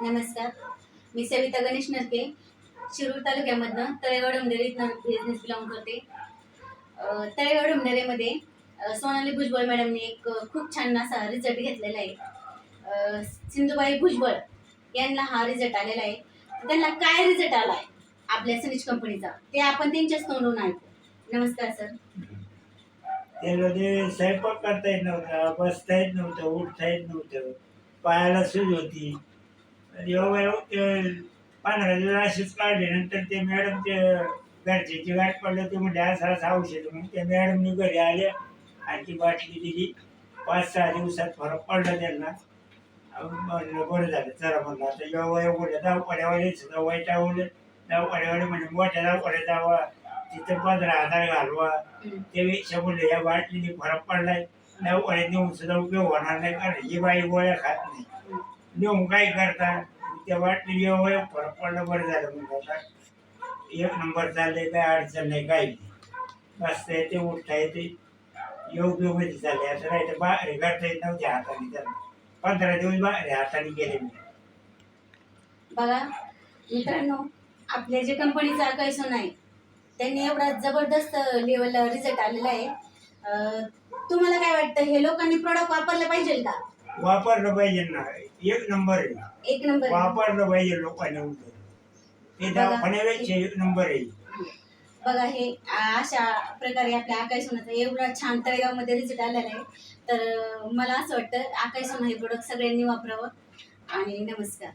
नमस्कार. मी सविता गणेश नरके शिरूर तालुक्यामधनं Talegaon Dongare business belong करते. तळेगाव डोंगरेमध्ये सोनाली भुजबळ मॅडमने एक खूप छान असा रिझल्ट घेतलेला आहे. सिंधुबाई भुजबळ यांना हा रिझल्ट आलेला आहे. त्यांना काय रिझल्ट आला आहे आपल्या सनीज कंपनीचा ते आपण त्यांच्याच तोंडून ऐकू नमस्कार सर त्याला ते स्वयंपाक करता येत नव्हता बसता येत नव्हतं उठता येत नव्हतं पायाला सूज होती. एवढं ते पंधरा दिवस असेच काढले नंतर ते मॅडम ते घरच्याची गाठ पडलं ते म्हणजे असं असं औषध म्हणून त्या मॅडमनी घरी आल्या आणि ती बाटली दिली. पाच सहा दिवसात फरक पडला त्यांना. म्हणलं बरं झालं चला म्हणलं आता एवढं एवढं दवाखान्यावाले सुद्धा वैतावलं दवाखान्यावाले म्हणजे मोठ्या दवाखान्यात जावा तिथं पंधरा हजार घालवा. त्यापेक्षा म्हणलं या बाटलीने फरक पडलाय. दवाखान्यात नेऊन सुद्धा उपयोग होणार नाही कारण ही बाई गोळ्या खात नाही. नेऊन काय करता. त्या बाटली एवढं फरक पडलं बरं झालं म्हणलं आता एक नंबर चालले काय अडचण नाही काही नाही. बसता येते उठता येते. योग्यमध्ये चालले असं नाही तर बाहेर करता येत नव्हते हाताने तर. पंधरा दिवस बाहेर हाताने गेले मी. बघा मित्रांनो आपल्या जे कंपनीचा कैसोन आहे त्यांनी एवढा जबरदस्त लेवलला रिझल्ट आलेला आहे. तुम्हाला काय वाटतं हे लोकांनी प्रॉडक्ट वापरलं पाहिजे का? वापरलं पाहिजे ना. एक नंबर आहे एक नंबर. वापरलं पाहिजे लोकांनी उलट. ते बघा. दवाखान्यापेक्षा एक नंबर आहे. बघा हे आ- अशा प्रकारे आपल्या आकाश सोनाचा एवढा छान तळेगावमध्ये रिझल्ट आलेला आहे. तर मला असं वाटतं आकाश सोना हे प्रोडक्ट सगळ्यांनी वापरावं. आणि नमस्कार.